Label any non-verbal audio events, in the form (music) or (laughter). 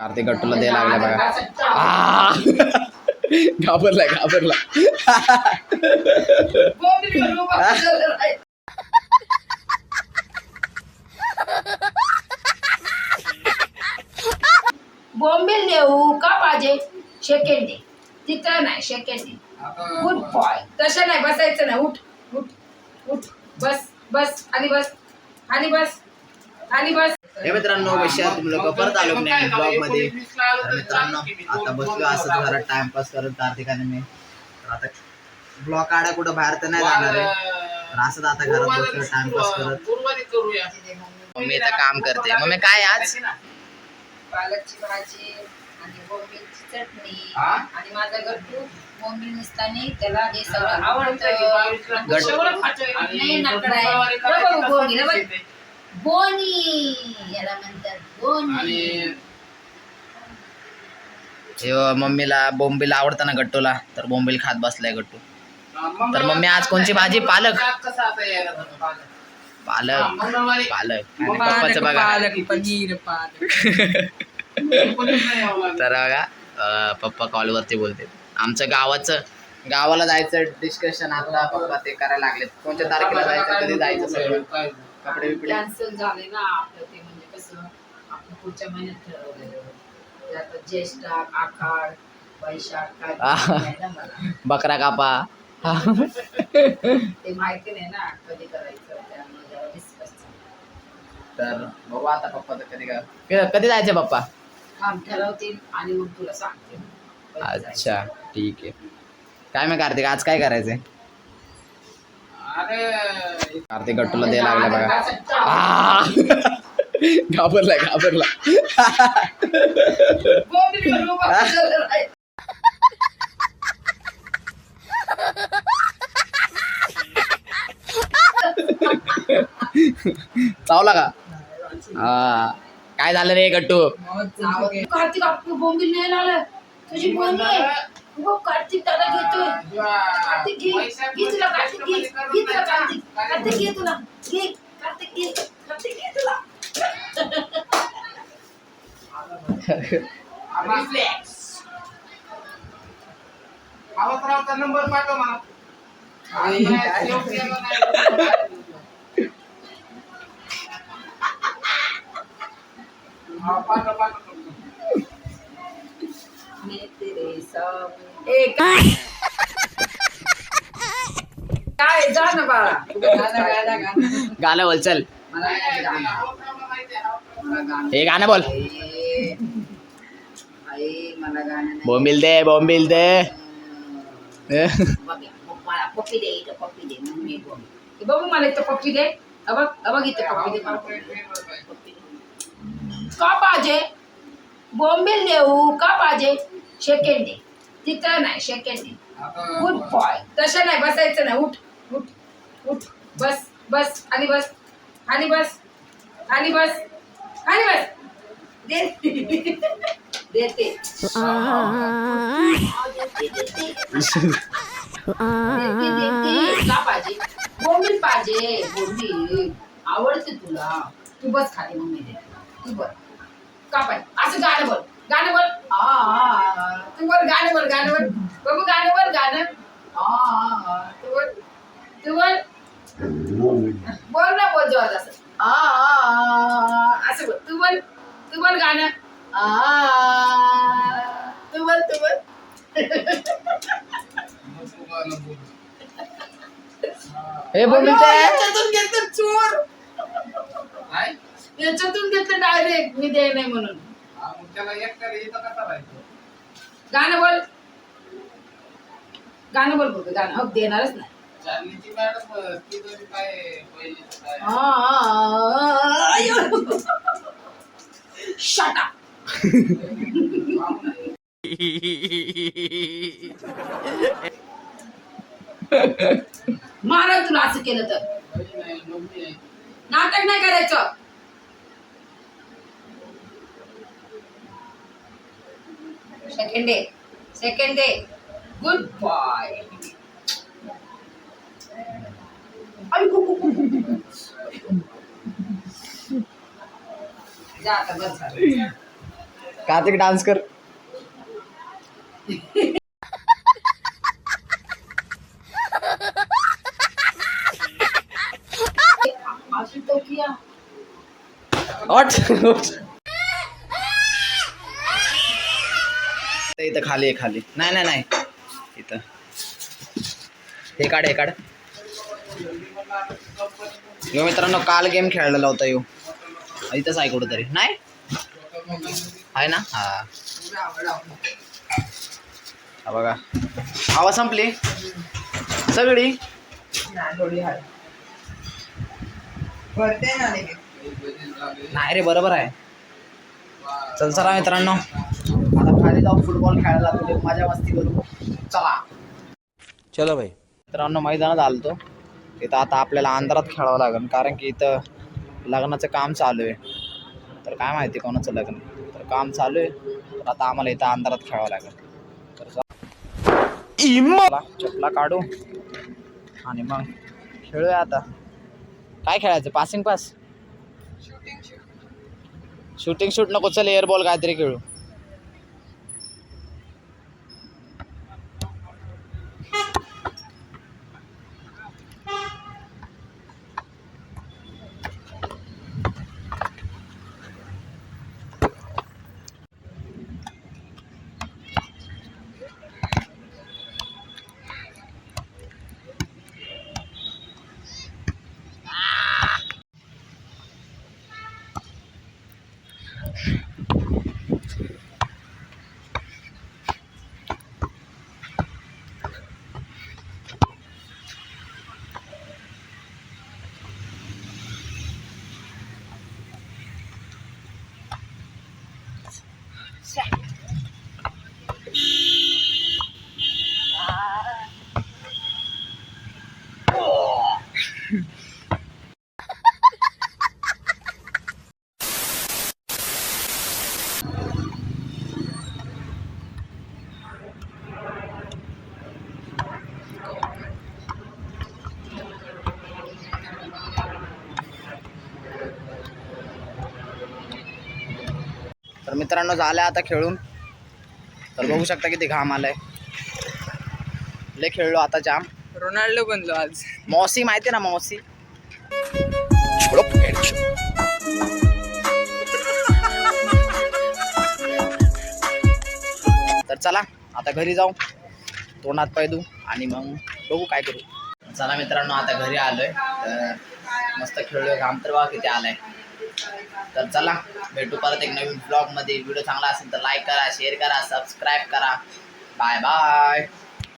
कार्तिक गट्टूला द्यायला लागला बघा. घाबरला घाबरला बॉम्बे देऊ का पाहिजे? सेकंड डे तिथं नाही सेकंड डे गुड बॉय तसं नाही बसायचं नाही. उठ उठ उठ. बस बस आणि बस आणि बस. आणि बस. हे मित्रांनो आहात तुम्ही लोक परत आलो नाही ब्लॉगमध्ये तर मित्रांनो आता बसलो असं घरात टाइमपास करत कार्तिकाने मी. तर आता ब्लॉग काढा कुठं बाहेर तर नाही जाणार आहे. तर असंच आता घरात बसलो टाइमपास करत. मम्मी इथं काम करते. मम्मी काय आज? पालकची भाजी आणि बोंबीलची चटणी? आणि माझा गट्टू. बोंबील नसताना त्याला हे सगळं आवडतं. नाही, नकडा आहे. बोंबील. बोनी याला म्हणतात बोनी आणि हे मम्मीला बोंबील आवडतं ना गट्टूला तर बोंबील खात बसलाय गट्टू तर मम्मी आज कोणची भाजी? पालक? पालक? पालक आणि पप्पाचं बघा पनीर पालक लागलं. (laughs) तर बघा पप्पा कॉलवरती बोलते आमचं गावाचं गावाला जायचं डिस्कशन आता पप्पा ते करायला लागले कोणत्या तारखेला जायचं कधी जायचं सगळं? कपडे बिपडे? कॅन्सल झाले ना आपलं ते म्हणजे कसं आपण पुढच्या महिन्यात ठरवलेलं. आता ज्येष्ठ आखाड वैशाख काय आह. माहिती नाही ना मला. बकरा कापा. ते माहिती नाही ना कधी करायचं त्यामुळे जरा डिस्कस तर बघू आता पप्पा कधी का क- कधी जायचं पप्पा? काम ठरवतील आणि मग तुला सांगते. कधी. अच्छा ठीक आहे. काय मग कार्तिक आज काय करायचंय? कार्तिक गट्टूला द्यायला लागला बघा! घाबरलाय घाबरला चावला का? हा काय झालं रे गट्टू कार्तिक आपलं बोंबील नाही आलं. तुझी बोनी बघ कार्तिक दादा घेतोय. कार्तिक घे. घे तुला कार्तिक घे. घे तुला कार्तिक. कार्तिक घे तुला. घे. कार्तिक घे. कार्तिक घे तुला. नंबर पाठव मला. हा, पाठव, पाठव. तेरे सामने ए, काय जा ना बाळा. गाणं बोल चल. हे गाणं बोल. बोंबील दे बोंबील दे. पप्पी दे इथं दे मला इथं पप्पी दे. अ बघ अ बघ इथं पप्पी दे. मला दे. दे. का पाहिजे बॉम्बेल देऊ का पाहिजे सेकंड डे तिथं नाही डे आता- गुड बॉय तसं नाही बसायचं नाही. उठ उठ उठ. बस बस आणि बस आणि बस आणि बस आणि बस. दे देते. देते, देते. देते, देते. का पाहिजे? बोंबील पाहिजे बोंबील. आवडते तुला. तू बस खाली मम्मी दे तू बस. का पाहिजे? असं गाणं बोल. गाणं बोल. आ, आ, आ. तू बोल गाणं बोल बघू गाणं बोल गाणं. तू बोल तू बोल बोल ना बोल जोरात असं. असं बोल तू बोल तू बोल गाणं. तू बोल तू बोल. हे याच्यातून घेतलं चोर? याच्यातून घेतलं डायरेक्ट मी दे नाही म्हणून त्याला एकट्याला इथं कसा राहायचं? गाणं बोल. गाणं बोल बघ गाणं. हो देणारच नाही. शट मारा तुला असं केलं तर. नाटक नाही करायचं. Second day second day good boy जा आता बस झालं. कार्तिक डान्स कर. अशी तो किया ऑट इथं खाली आहे खाली. नाही नाही नाही. इथं. हे काढ हे काढ. यो मित्रांनो काल गेम खेळलेला होता यो. इथंच आहे कुठंतरी. नाही? आहे ना? हा. हा बघा. हवा संपली? सगळी? नाही रे बरोबर आहे. चल चला मित्रांनो. जाऊ फुटबॉल खेळायला तुझे मजा मस्ती करू चला. चलो भाई मित्रांनो मैदानात आलतो. तिथं आता आपल्याला अंधारात खेळावं लागेल कारण की इथं लग्नाचं काम चालू आहे. तर काय माहिती कोणाचं लग्न. तर काम चालू आहे. तर आता आम्हाला इथं अंधारात खेळावं लागेल. तर चला. चपला काढू. आणि मग खेळूया आता. काय खेळायचं? पासिंग पास शूटिंग शूट नको चल एअर बॉल काहीतरी खेळू तर मित्रांनो झालं आता खेळून. तर बघू शकता किती घाम आलाय. लय खेळलो आता जाम. रोनाल्डो बनलो आज. मौसी माहिती ना मौसी? तर चला आता घरी जाऊ. तोंडात पाय देऊ आणि मग बघू काय करू. चला मित्रांनो आता घरी आलोय. तर मस्त खेळलोय. घाम तर बघा किती आलाय. तर चला भेटू परत एक नवीन ब्लॉगमध्ये व्हिडिओ चांगला असेल तर लाईक करा शेअर करा सबस्क्राईब करा. Bye bye